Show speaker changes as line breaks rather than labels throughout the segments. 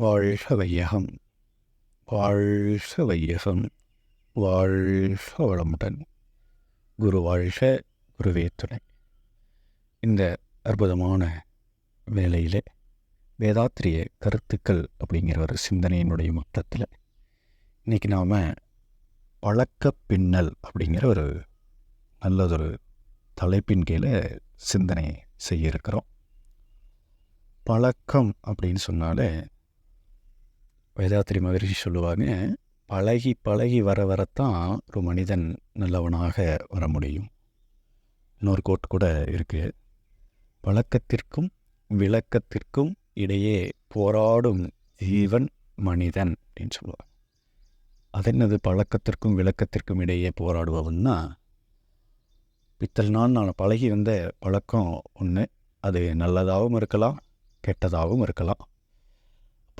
வாழ்க வையகம் வாழ்க வையகம் வாழ்க வளமுடன். குரு வாழ்க குருவே துணை. இந்த அற்புதமான வேலையில் வேதாத்திரிய கருத்துக்கள் அப்படிங்கிற ஒரு சிந்தனையினுடைய மொத்தத்தில் இன்றைக்கி நாம் பழக்க பின்னல் அப்படிங்கிற ஒரு நல்லதொரு தலைப்பின் கீழே சிந்தனை செய்ய இருக்கிறோம். பழக்கம் அப்படின்னு சொன்னாலே வேதாத்திரி மகரிஷி சொல்லுவாங்க பழகி பழகி வர வரத்தான் ஒரு மனிதன் நல்லவனாக வர முடியும். இன்னொரு கோட் கூட இருக்குது பழக்கத்திற்கும் விளக்கத்திற்கும் இடையே போராடும் ஜீவன் மனிதன் அப்படின்னு சொல்லுவாங்க. அது என்னது? பழக்கத்திற்கும் விளக்கத்திற்கும் இடையே போராடுபவன்னா இத்தனை நாள் நான் பழகி வந்த பழக்கம் ஒன்று அது நல்லதாகவும் இருக்கலாம் கெட்டதாகவும் இருக்கலாம்.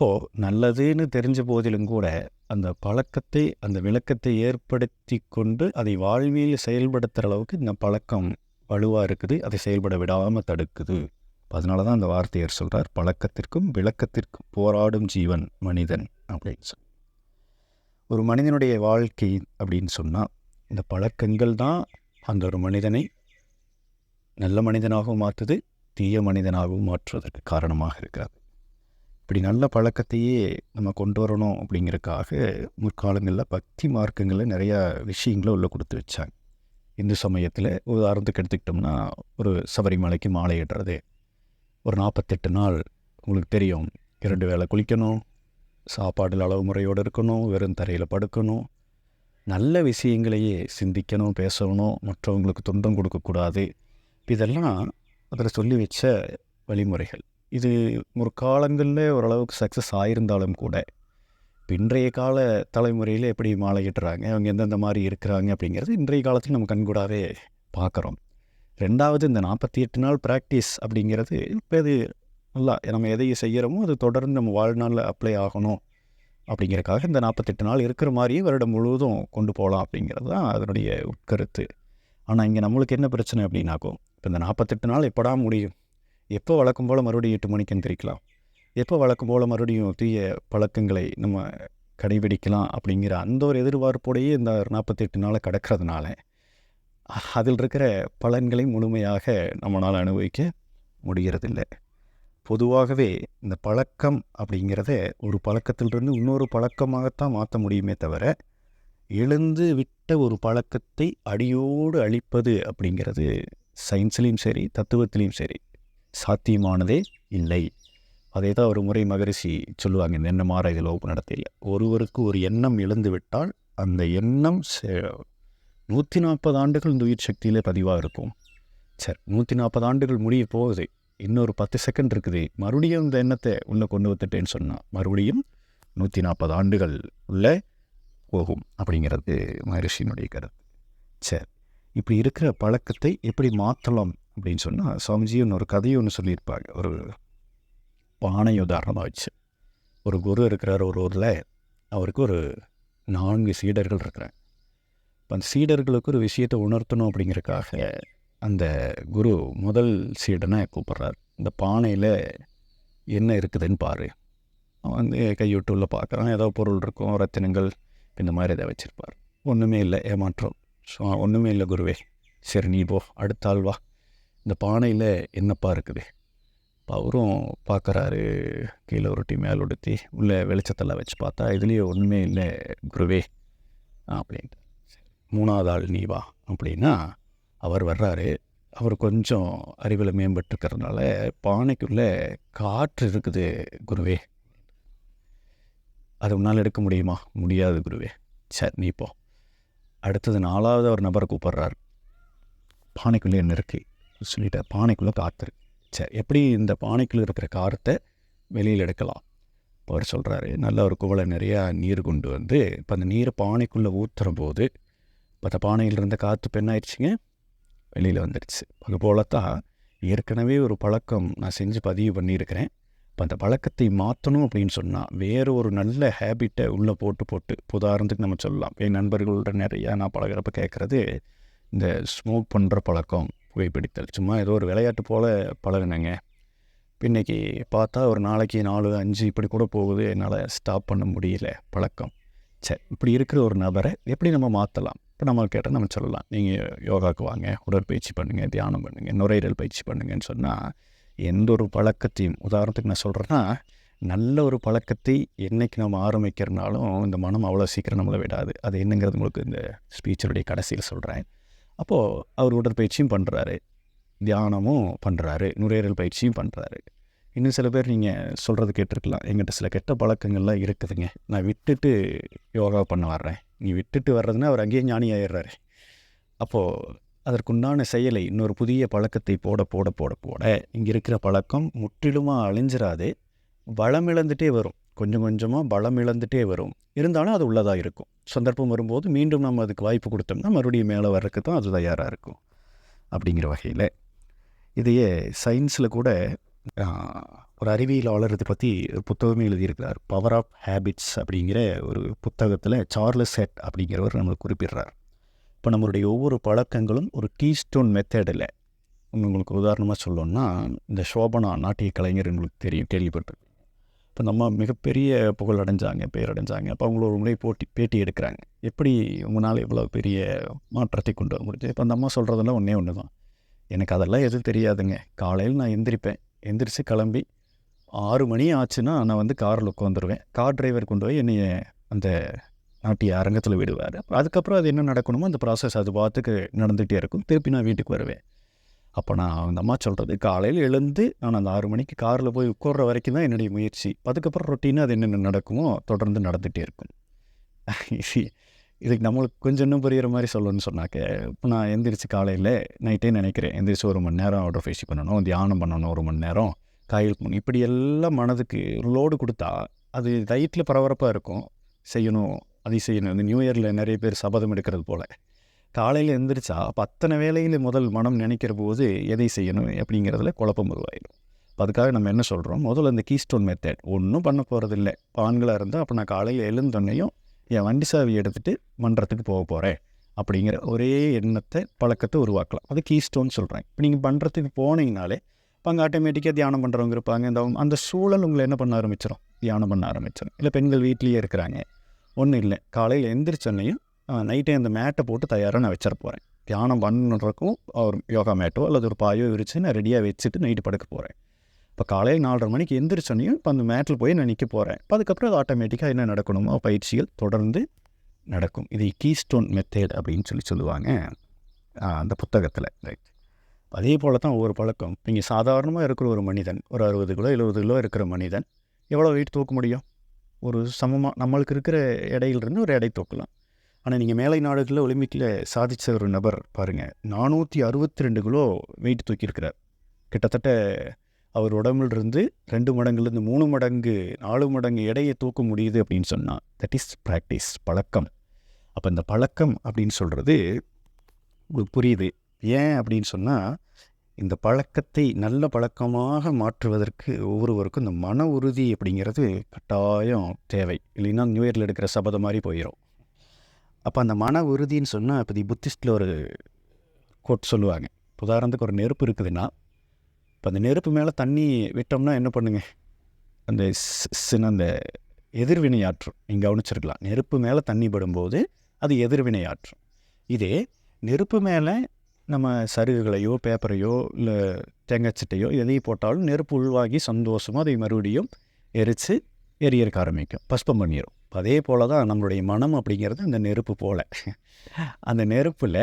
அப்போது நல்லதுன்னு தெரிஞ்ச போதிலும் கூட அந்த பழக்கத்தை அந்த விளக்கத்தை ஏற்படுத்தி கொண்டு அதை வாழ்வியல் செயல்படுத்துகிற அளவுக்கு இந்த பழக்கம் வலுவாக இருக்குது. அதை செயல்பட விடாமல் தடுக்குது. அதனால தான் அந்த வார்த்தையர் சொல்கிறார் பழக்கத்திற்கும் விளக்கத்திற்கும் போராடும் ஜீவன் மனிதன் அப்படின்னு சொல்லி ஒரு மனிதனுடைய வாழ்க்கை அப்படின்னு சொன்னால் இந்த பழக்கங்கள் தான் அந்த ஒரு மனிதனை நல்ல மனிதனாகவும் மாற்றுது தீய மனிதனாகவும் மாற்றுவதற்கு காரணமாக இருக்காது இப்படி நல்ல பழக்கத்தையே நம்ம கொண்டு வரணும் அப்படிங்கிறதுக்காக முற்காலங்களில் பக்தி மார்க்கங்களில் நிறையா விஷயங்களை உள்ளே கொடுத்து வச்சாங்க. இந்து சமயத்தில் உதாரணத்துக்கு எடுத்துக்கிட்டோம்னா ஒரு சபரிமலைக்கு மாலை இடுறது ஒரு நாற்பத்தெட்டு நாள் உங்களுக்கு தெரியும் இரண்டு வேளை குளிக்கணும் சாப்பாடில் அளவு முறையோடு இருக்கணும் வெறும் தரையில் படுக்கணும். நல்ல விஷயங்களையே சிந்திக்கணும் பேசணும் மற்றவங்களுக்கு துன்பம் கொடுக்கக்கூடாது. இதெல்லாம் அதில் சொல்லி வச்ச வழிமுறைகள். இது முற்காலங்களில் ஓரளவுக்கு சக்ஸஸ் ஆயிருந்தாலும் கூட இன்றைய கால தலைமுறையில் எப்படி மாலையிட்டுறாங்க அவங்க எந்தெந்த மாதிரி இருக்கிறாங்க அப்படிங்கிறது இன்றைய காலத்தில் நம்ம கண்கூடாவே பார்க்குறோம். ரெண்டாவது இந்த நாற்பத்தி எட்டு நாள் ப்ராக்டிஸ் அப்படிங்கிறது இப்போ இது நல்லா நம்ம எதையும் செய்கிறோமோ அது தொடர்ந்து நம்ம வாழ்நாளில் அப்ளை ஆகணும் அப்படிங்கிறக்காக இந்த நாற்பத்தெட்டு நாள் இருக்கிற மாதிரியே வருடம் முழுவதும் கொண்டு போகலாம் அப்படிங்கிறது தான் அதனுடைய உட்கருத்து. ஆனால் இங்கே நம்மளுக்கு என்ன பிரச்சனை அப்படின்னாக்கும் இப்போ இந்த நாற்பத்தெட்டு நாள் எப்படா முடியும்? எப்போ வழக்கம் போல் மறுபடியும் எட்டு மணிக்கு எந்திரிக்கலாம்? எப்போ வழக்கம் போல் மறுபடியும் தீய பழக்கங்களை நம்ம கடைபிடிக்கலாம் அப்படிங்கிற அந்த ஒரு எதிர்பார்ப்போடையே இந்த நாற்பத்தெட்டு நாளை கடக்கிறதுனால அதில் இருக்கிற பலன்களை முழுமையாக நம்மளால் அனுபவிக்க முடிகிறதில்லை பொதுவாகவே இந்த பழக்கம் அப்படிங்கிறத ஒரு பழக்கத்திலிருந்து இன்னொரு பழக்கமாகத்தான் மாற்ற முடியுமே தவிர எழுந்து விட்ட ஒரு பழக்கத்தை அடியோடு அழிப்பது அப்படிங்கிறது சயின்ஸ்லேயும் சரி தத்துவத்திலையும் சரி சாத்தியமானதே இல்லை. அதே தான் ஒரு முறை மகரிஷி சொல்லுவாங்க இந்த எண்ணம் மாற இதில் ஓப்பு நடத்தையில் ஒருவருக்கு ஒரு எண்ணம் எழுந்துவிட்டால் அந்த எண்ணம் நூற்றி நாற்பது ஆண்டுகள் இந்த உயிர் சக்தியிலே பதிவாக இருக்கும். சரி நூற்றி நாற்பது ஆண்டுகள் முடிய போகுது. இன்னொரு பத்து செகண்ட் இருக்குது. மறுபடியும் இந்த எண்ணத்தை உள்ளே கொண்டு வந்துட்டேன்னு சொன்னால் மறுபடியும் நூற்றி நாற்பது ஆண்டுகள் உள்ளே போகும் அப்படிங்கிறது மகரிஷியினுடைய கருத்து. சரி இப்படி இருக்கிற பழக்கத்தை எப்படி மாற்றலாம் அப்படின்னு சொன்னால் சுவாமிஜி ஒரு கதையை ஒன்று சொல்லியிருப்பாங்க. ஒரு பானை உதாரணமாக வச்சு. ஒரு குரு இருக்கிறார் ஒரு ஊரில். அவருக்கு ஒரு நான்கு சீடர்கள் இருக்கிறாங்க. இப்போ அந்த சீடர்களுக்கு ஒரு விஷயத்தை உணர்த்தணும் அப்படிங்கிறதுக்காக அந்த குரு முதல் சீடனை கூப்பிட்றார். இந்த பானையில் என்ன இருக்குதுன்னு பாரு. அவன் வந்து கைவிட்டு உள்ள பார்க்குறான். ஏதோ பொருள் இருக்கும் ரத்தினங்கள் இந்த மாதிரி எதாவது வச்சுருப்பார். ஒன்றுமே இல்லை ஏமாற்றம். ஸோ ஒன்றுமே இல்லை குருவே. சரி நீ போ அடுத்த ஆள் வா. இந்த பானையில் என்னப்பா இருக்குது? இப்போ அவரும் பார்க்குறாரு கீழே உருட்டி மேல் உடுத்தி உள்ளே வெளிச்சத்தெல்லாம் வச்சு பார்த்தா இதுலேயே ஒன்றுமே இல்லை குருவே அப்படின்ட்டு. மூணாவது ஆள் நீ வா அப்படின்னா அவர் வர்றாரு. அவர் கொஞ்சம் அறிவில் மேம்பட்டுருக்கிறதுனால பானைக்குள்ளே காற்று இருக்குது குருவே. அது உன்னால் எடுக்க முடியுமா? முடியாது குருவே. சரி நீ போ. அடுத்தது நாலாவது ஒரு நபரை கூப்பிட்றாரு. பானைக்குள்ளே என்ன இருக்குது சொல்லிட்டு பானைக்குள்ளே காற்று சரி எப்படி இந்த பானைக்குள்ளே இருக்கிற காரத்தை வெளியில் எடுக்கலாம்? அவர் சொல்கிறாரு நல்ல ஒரு குவளை நிறையா நீர் கொண்டு வந்து இப்போ அந்த நீரை பானைக்குள்ளே ஊற்றுற போது இப்போ அந்த பானையில் இருந்த காற்று பெண்ணாயிடுச்சுங்க வெளியில் வந்துடுச்சு அதுபோல தான் ஏற்கனவே ஒரு பழக்கம் நான் செஞ்சு பதிவு பண்ணியிருக்கிறேன். இப்போ அந்த பழக்கத்தை மாற்றணும் அப்படின்னு சொன்னால் வேறு ஒரு நல்ல ஹேபிட்டை உள்ளே போட்டு போட்டு உதாரணத்துக்கு நம்ம சொல்லலாம். என் நண்பர்களோட நிறையா நான் பழகிறப்ப கேட்குறது இந்த ஸ்மோக் பண்ணுற பழக்கம் புகைப்பிடித்தல் சும்மா ஏதோ ஒரு விளையாட்டு போல் பழகினேங்க. இன்றைக்கி பார்த்தா ஒரு நாளைக்கு நாலு அஞ்சு இப்படி கூட போகுது. என்னால் ஸ்டாப் பண்ண முடியல. பழக்கம். சரி இப்படி இருக்கிற ஒரு நபரை எப்படி நம்ம மாற்றலாம் இப்போ நம்ம கேட்டால் நம்ம சொல்லலாம். நீங்கள் யோகாவுக்கு வாங்க. உடற்பயிற்சி பண்ணுங்கள் தியானம் பண்ணுங்கள் நுரையீரல் பயிற்சி பண்ணுங்கன்னு சொன்னால் எந்த ஒரு பழக்கத்தையும் உதாரணத்துக்கு நான் சொல்கிறேன்னா நல்ல ஒரு பழக்கத்தை என்றைக்கு நம்ம ஆரம்பிக்கிறனாலும் இந்த மனம் அவ்வளோ சீக்கிரம் நம்மளை விடாது. அது என்னங்கிறது உங்களுக்கு இந்த ஸ்பீச்சருடைய கடைசியில் சொல்கிறேன் அப்போது அவர் உடற்பயிற்சியும் பண்ணுறாரு தியானமும் பண்ணுறாரு நுரையீரல் பயிற்சியும் பண்ணுறாரு இன்னும் சில பேர் நீங்கள் சொல்கிறது கேட்டிருக்கலாம். எங்கிட்ட சில கெட்ட பழக்கங்கள்லாம் இருக்குதுங்க. நான் விட்டுட்டு யோகா பண்ண வர்றேன். நீ விட்டுட்டு வர்றதுன்னா அவர் அங்கேயே ஞானி ஆயிடுறாரு. அப்போது அதற்குண்டான செயலை இன்னொரு புதிய பழக்கத்தை போட போட போட போட இங்கே இருக்கிற பழக்கம் முற்றிலுமாக அழிஞ்சிராது. வளமிழந்துட்டே வரும். கொஞ்சம் கொஞ்சமாக பலம் இழந்துட்டே வரும். இருந்தாலும் அது உள்ளதாக இருக்கும். சந்தர்ப்பம் வரும்போது மீண்டும் நம்ம அதுக்கு வாய்ப்பு கொடுத்தோம்னா மறுபடியும் மேலே வர்றதுக்கு தான் அது தயாராக இருக்கும். அப்படிங்கிற வகையில். இதையே சயின்ஸில் கூட ஒரு அறிவியலாளர் இதை பற்றி ஒரு புத்தகமே எழுதியிருக்கிறார். பவர் ஆஃப் ஹேபிட்ஸ் அப்படிங்கிற ஒரு புத்தகத்தில் சார்லஸ் ஹெட் அப்படிங்கிறவர் நம்மளுக்கு குறிப்பிடுறார். இப்போ நம்மளுடைய ஒவ்வொரு பழக்கங்களும் ஒரு கீஸ்டோன் மெத்தடில் உங்களுக்கு உதாரணமாக சொல்லணும்னா இந்த சோபனா நாட்டிய கலைஞர் உங்களுக்கு தெரியும் கேள்விப்பட்டிருக்கு இப்போ நம்ம மிகப்பெரிய புகழ் அடைஞ்சாங்க பேர் அடைஞ்சாங்க அப்போ அவங்கள ஒரு முறை போட்டி பேட்டி எடுக்கிறாங்க. எப்படி உங்களால் இவ்வளோ பெரிய மாற்றத்தை கொண்டு வர முடிஞ்சு இப்போ அந்த அம்மா சொல்கிறதெல்லாம் ஒன்றே ஒன்று தான் எனக்கு அதெல்லாம் எதுவும் தெரியாதுங்க. காலையில் நான் எந்திரிப்பேன். எந்திரிச்சு கிளம்பி ஆறு மணி ஆச்சுன்னா நான் வந்து காரில் உட்காந்துருவேன். கார் டிரைவர் கொண்டு போய் என்னைய அந்த நாட்டிய அரங்கத்தில் விடுவார். அதுக்கப்புறம் அது என்ன நடக்கணுமோ அந்த ப்ராசஸ் அது பார்த்துக்கு நடந்துகிட்டே இருக்கும். திருப்பி நான் வீட்டுக்கு வருவேன். அப்போ நான் அந்த அம்மா சொல்கிறது காலையில் எழுந்து நான் அந்த ஆறு மணிக்கு காரில் போய் உட்கார்ற வரைக்கும் தான் என்னுடைய முயற்சி. அதுக்கப்புறம் ரொட்டீனாக அது என்னென்ன நடக்குமோ தொடர்ந்து நடந்துகிட்டே இருக்கும். இதுக்கு நம்மளுக்கு கொஞ்சம் இன்னும் புரிகிற மாதிரி சொல்லணும்னு சொன்னாக்க இப்போ நான் எந்திரிச்சு காலையில் நைட்டே நினைக்கிறேன். எந்திரிச்சு ஒரு மணி நேரம் ஆர்டர் ஃபேஸ் பண்ணணும் தியானம் பண்ணணும் ஒரு மணி நேரம் காயில் பண்ணணும் இப்படி எல்லாம் மனதுக்கு லோடு கொடுத்தா அது டயட்டில் பரபரப்பாக இருக்கும். செய்யணும் அதை செய்யணும். இந்த நியூ இயரில் நிறைய பேர் சபதம் எடுக்கிறது போல். காலையில் எழுந்திரிச்சா பத்தனை அத்தனை வேலையில் முதல் மனம் நினைக்கிற போது எதை செய்யணும் அப்படிங்கிறதுல குழப்பம் உருவாயிடும். இப்போ அதுக்காக நம்ம என்ன சொல்கிறோம் முதல்ல இந்த கீஸ்டோன் மெத்தட் ஒன்றும் பண்ண போகிறதில்ல இப்போ ஆண்களாக இருந்தால் அப்போ நான் காலையில் எழுந்தோன்னையும் என் வண்டி சாவி எடுத்துகிட்டு மன்றத்துக்கு போக போகிறேன் அப்படிங்கிற ஒரே எண்ணத்தை பழக்கத்தை உருவாக்கலாம். அது கீஸ்டோன் சொல்கிறேன் இப்போ நீங்கள் பண்ணுறதுக்கு போனீங்கனாலே இப்போ அங்கே ஆட்டோமேட்டிக்காக தியானம் பண்ணுறவங்க இருப்பாங்க. இந்த அந்த சூழல் உங்களை என்ன பண்ண ஆரம்பிச்சிடும் தியானம் பண்ண ஆரம்பிச்சிடும் இல்லை பெண்கள் வீட்லேயே இருக்கிறாங்க. ஒன்றும் இல்லை. காலையில் எந்திரிச்சோன்னையும் நைட்டே அந்த மேட்டை போட்டு தயாராக நான் வச்சிட போகிறேன் தியானம் பண்ணுறக்கும் ஒரு யோகா மேட்டோ அல்லது ஒரு பாயோ விரித்து நான் ரெடியாக வச்சுட்டு நைட்டு படுக்க போகிறேன் இப்போ காலையில் நாலரை மணிக்கு எந்திரிச்சோன்னையும் இப்போ அந்த மேட்டில் போய் நான் நிற்க போகிறேன் இப்போ அதுக்கப்புறம் அது ஆட்டோமேட்டிக்காக என்ன நடக்கணுமோ பயிற்சிகள் தொடர்ந்து நடக்கும். இது கீஸ்டோன் மெத்தேட் அப்படின்னு சொல்லி சொல்லுவாங்க. அந்த புத்தகத்தில். ரைட் அதே போல் தான் ஒவ்வொரு பழக்கம். நீங்கள் சாதாரணமாக இருக்கிற ஒரு மனிதன் ஒரு அறுபது கிலோ எழுபது கிலோ இருக்கிற மனிதன் எவ்வளோ வெயிட் தூக்க முடியும்? ஒரு சமமாக நம்மளுக்கு இருக்கிற இடையிலிருந்து ஒரு எடை தூக்கலாம். ஆனால் நீங்கள் மேலை நாடுகளில் ஒலிம்பிக்கில் சாதித்த ஒரு நபர் பாருங்கள் நானூற்றி அறுபத்தி ரெண்டு கிலோ வெயிட் தூக்கியிருக்கிறார். கிட்டத்தட்ட அவர் உடம்புலிருந்து ரெண்டு மடங்குலேருந்து மூணு மடங்கு நாலு மடங்கு எடையை தூக்க முடியுது அப்படின்னு சொன்னால் தட் இஸ் ப்ராக்டிஸ் பழக்கம். அப்போ இந்த பழக்கம் அப்படின்னு சொல்கிறது உங்களுக்கு புரியுது. ஏன் அப்படின்னு சொன்னால் இந்த பழக்கத்தை நல்ல பழக்கமாக மாற்றுவதற்கு ஒவ்வொருவருக்கும் இந்த மன உறுதி அப்படிங்கிறது கட்டாயம் தேவை. இல்லைன்னா நியூ இயரில் எடுக்கிற சபதம் மாதிரி போயிடும் அப்போ அந்த மன உறுதின்னு சொன்னால் இப்போ தி புத்திஸ்டில் ஒரு கோட் சொல்லுவாங்க. உதாரணத்துக்கு ஒரு நெருப்பு இருக்குதுன்னா இப்போ அந்த நெருப்பு மேலே தண்ணி விட்டோம்னா என்ன பண்ணுங்க? அந்த சின்ன அந்த எதிர்வினை ஆற்றும். நீங்கள் கவனிச்சிருக்கலாம். நெருப்பு மேலே தண்ணி படும்போது அது எதிர்வினை ஆற்றும். இதே நெருப்பு மேலே நம்ம சருகுகளையோ பேப்பரையோ இல்லை தேங்காய் சட்டையோ எதையும் போட்டாலும் நெருப்பு உள்வாகி சந்தோஷமாக அதை மறுபடியும் எரித்து எரியறக்க ஆரம்பிக்கும். பஸ்பம் பண்ணிடும் அதே போல் தான் நம்மளுடைய மனம் அப்படிங்கிறது அந்த நெருப்பு போல். அந்த நெருப்பில்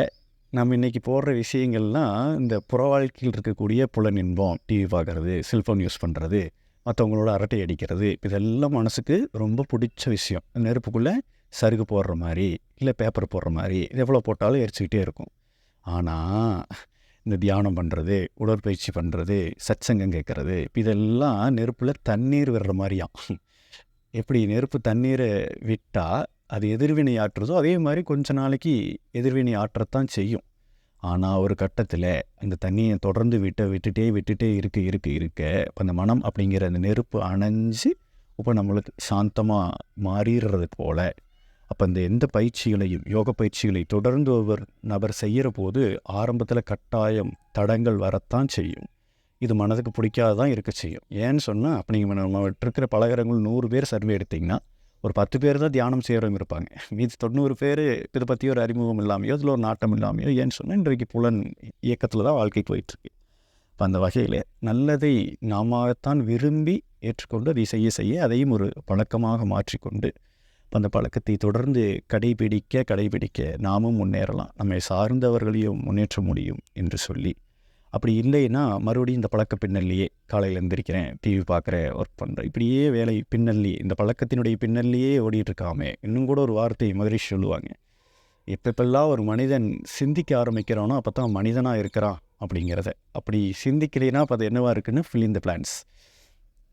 நம்ம இன்றைக்கி போடுற விஷயங்கள்லாம் இந்த புற வாழ்க்கையில் இருக்கக்கூடிய புலனின்பம் டிவி பார்க்குறது செல்ஃபோன் யூஸ் பண்ணுறது மற்றவங்களோட அரட்டை அடிக்கிறது இதெல்லாம் மனசுக்கு ரொம்ப பிடிச்ச விஷயம். நெருப்புக்குள்ளே சருகு போடுற மாதிரி இல்லை பேப்பர் போடுற மாதிரி இது எவ்வளோ போட்டாலும் எரிச்சிக்கிட்டே இருக்கும். ஆனால் இந்த தியானம் பண்ணுறது உடற்பயிற்சி பண்ணுறது சச்சங்கம் கேட்குறது இதெல்லாம் நெருப்பில் தண்ணீர் விடுற மாதிரியாம். எப்படி நெருப்பு தண்ணீரை விட்டால் அது எதிர்வினை ஆற்றுறதோ அதே மாதிரி கொஞ்ச நாளைக்கு எதிர்வினை ஆற்றத்தான் செய்யும். ஆனால் ஒரு கட்டத்தில் அந்த தண்ணியை தொடர்ந்து விட்ட விட்டுட்டே விட்டுட்டே இருக்க இருக்க இருக்க இப்போ அந்த மனம் அப்படிங்கிற அந்த நெருப்பு அணைஞ்சு இப்போ நம்மளுக்கு சாந்தமாக மாறிடுறது போல். அப்போ இந்த எந்த பயிற்சிகளையும் யோக பயிற்சிகளை தொடர்ந்து ஒவ்வொரு நபர் செய்கிற போது ஆரம்பத்தில் கட்டாயம் தடங்கள் வரத்தான் செய்யும். இது மனதுக்கு பிடிக்காதான் இருக்க செய்யும். ஏன்னு சொன்னால் அப்போ நீங்கள் நம்ம இருக்கிற பலகரங்கள் நூறு பேர் சர்வே எடுத்திங்கன்னா ஒரு பத்து பேர் தான் தியானம் செய்கிறவங்க இருப்பாங்க. மீதி தொண்ணூறு பேர் இதை பற்றி ஒரு அறிமுகம் இல்லாமையோ இதில் ஒரு நாட்டம் இல்லாமையோ ஏன்னு சொன்னால் இன்றைக்கு புலன் இயக்கத்தில் தான் வாழ்க்கை போயிட்டுருக்கு இப்போ அந்த வகையில் நல்லதை நாமத்தான் விரும்பி ஏற்றுக்கொண்டு அதை செய்ய செய்ய அதையும் ஒரு பழக்கமாக மாற்றிக்கொண்டு அந்த பழக்கத்தை தொடர்ந்து கடைபிடிக்க கடைபிடிக்க நாமும் முன்னேறலாம். நம்மை சார்ந்தவர்களையும் முன்னேற்ற முடியும் என்று சொல்லி அப்படி இல்லைன்னா மறுபடியும் இந்த பழக்க பின்னல்லையே காலையில் எழுந்திரிக்கிறேன் டிவி பார்க்குறேன் ஒர்க் பண்ணுறேன் இப்படியே வேலை பின்னல்லி இந்த பழக்கத்தினுடைய பின்னல்லையே ஓடிட்டுருக்காமே இன்னும் கூட ஒரு வார்த்தை மாதிரி சொல்லுவாங்க. எப்பப்பெல்லாம் ஒரு மனிதன் சிந்திக்க ஆரம்பிக்கிறானோ அப்போ தான் மனிதனாக இருக்கிறான் அப்படிங்கிறத. அப்படி சிந்திக்கலைன்னா அப்போ அது என்னவாக இருக்குன்னு ஃபில் இந்த பிளான்ஸ்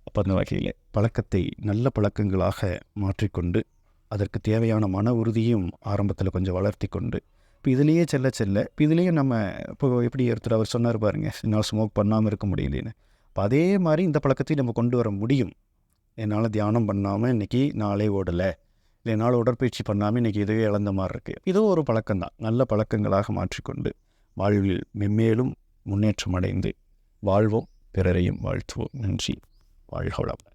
அப்போ அந்த வகையில் பழக்கத்தை நல்ல பழக்கங்களாக மாற்றிக்கொண்டு அதற்கு தேவையான மன உறுதியும் ஆரம்பத்தில் கொஞ்சம் வளர்த்தி கொண்டு இப்போ இதுலேயே செல்ல செல்ல இப்போ இதுலேயே நம்ம இப்போ எப்படி ஒருத்தர் அவர் சொன்னார் பாருங்க என்னால் ஸ்மோக் பண்ணாமல் இருக்க முடியலன்னு. இப்போ அதே மாதிரி இந்த பழக்கத்தையும் நம்ம கொண்டு வர முடியும். என்னால் தியானம் பண்ணாமல் இன்றைக்கி நாளே ஓடலை இல்லை என்னால் உடற்பயிற்சி பண்ணாமல் இன்றைக்கி இதுவே இழந்த மாதிரி இருக்குது இதுவும் ஒரு பழக்கம்தான் நல்ல பழக்கங்களாக மாற்றிக்கொண்டு வாழ்வில் மென்மேலும் முன்னேற்றம் அடைந்து வாழ்வோம் பிறரையும் வாழ்த்துவோம். நன்றி. வாழ்க